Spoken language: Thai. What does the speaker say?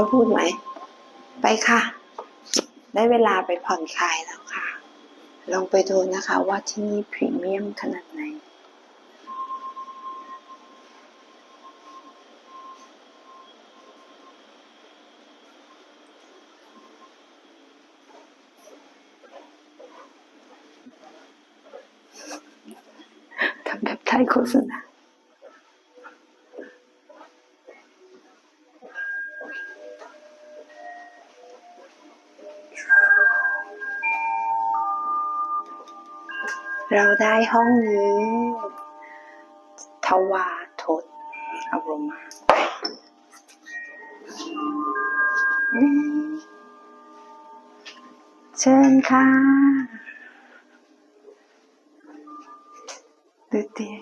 ต้องพูดไหม ไปค่ะ ได้เวลาไปผ่อนคลายแล้วค่ะ ลองไปดูนะคะว่าที่นี่พรีเมียมขนาดไหนทำแบบไทยโฆษณา เราได้ห้องนี้ ทวาทศอารมณ์เชิญค่ะดูเตียง